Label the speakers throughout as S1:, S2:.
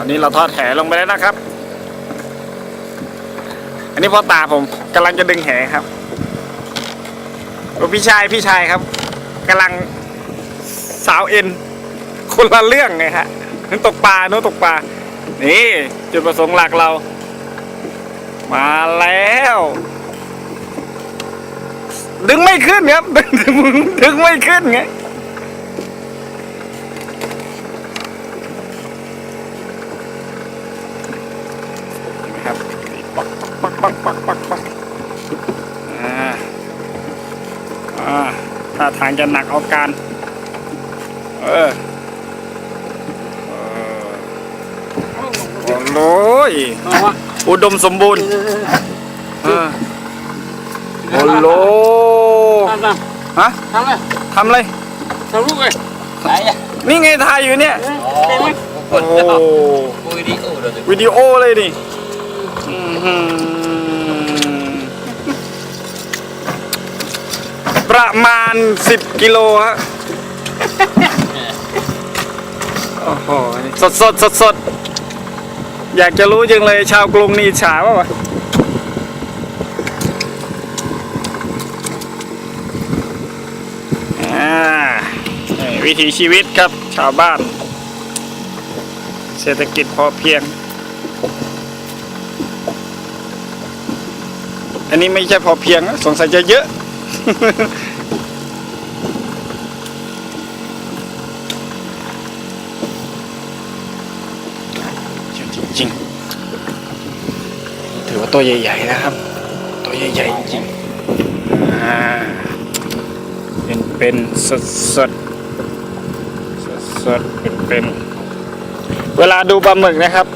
S1: อนนี้เราทอดแหลงไปแล้วนะครับ อันนี้พ่อตาผมกำลังจะดึงแหครับพี่ชายพี่ชายครับกำลังสาวเอ็น คนละเรื่องไงฮะนึกตกปลาโน้ตกปลา นี่ จุดประสงค์หลักเรา มาแล้ว ดึงไม่ขึ้นครับ ดึงดึงไม่ขึ้นไง นะครับปักปักปักปักปักปักอ่าอ่าถ้า ทางจะหนักเอาการ เออเออโอ้โหยอุดมสมบูรณ์เออโอ้โห
S2: ทำท
S1: ฮะำ
S2: ทำเลย
S1: ทำอะไร
S2: ทำลูกเลย
S3: ไหนอะ
S1: นี่ไงถ่ายอยู่เนี่ย
S2: เป็นไหม
S1: โอ้โห
S3: วิดีโอเราจะ
S1: วิดีโอเลยดิอื้อหือ ประมาณ 10 กิโลฮะโอ้โหสดสดสดสดๆอยากจะรู้จังเลยชาวกรุงนี่อิจฉาป่าวะอ่านี่วิถีชีวิตครับ ชาวบ้าน เศรษฐกิจพอเพียง อันนี้ไม่ใช่พอเพียงนะสงสัยจะเยอะ เยอะจ ริงๆ ถือว่าตัวใหญ่ๆนะครับ ตัวใหญ่ๆจริงๆอ่าเป็นเป็นสดสดสดสดๆเป็นเป็นๆเวลาดูปลาหมึกนะครับ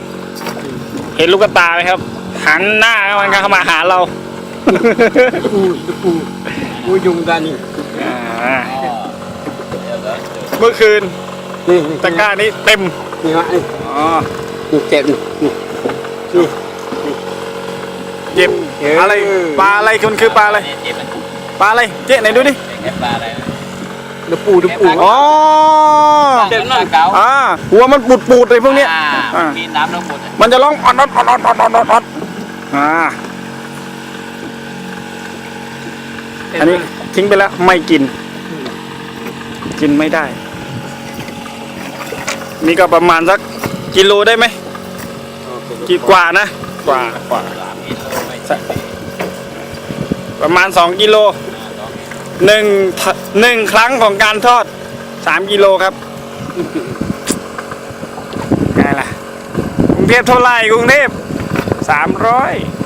S1: เห็นลูกกระตาไหมครับ หันหน้ามันเข้ามาหาเรา
S2: ปูปูปูยุงกันนี่
S1: อ่า
S3: อ๋อเดี๋ยวนะ
S1: เมื่อคืน
S2: นี่
S1: ตะกร้านี้เต็ม
S2: นี่ฮะนี่
S1: อ๋อ
S2: นี่ เจ็บนี่
S1: เจ็บอะไรปลาอะไรคุณคือปลาอะไรปลาอะไรเจ๊ไหนดูดิ
S3: ปลาอะไร
S2: เดืปูเดืปู
S1: อ๋อ
S3: เดือปูเก่า
S1: อ่าหัวมันปูดปูดเลยพวกนี้
S3: มีน้ำลงปูด
S1: มันจะร้องอ่อนอ่อนอ่อนอ่อนอ่อนอ่อนอ่ออ่าอันนี้ทิ้งไปแล้วไม่กิน กินไม่ได้มีก็ประมาณสักกิโลได้ไหม กี่กว่านะกว่ากว่า
S3: สามกิโลไม่ใช่
S1: ประมาณ 2 กิโลหนึ่งทหนึ่งครั้งของการทอด 3 กิโลครับไงล่ะกรุงเทพเท่าไหร่กรุงเทพ300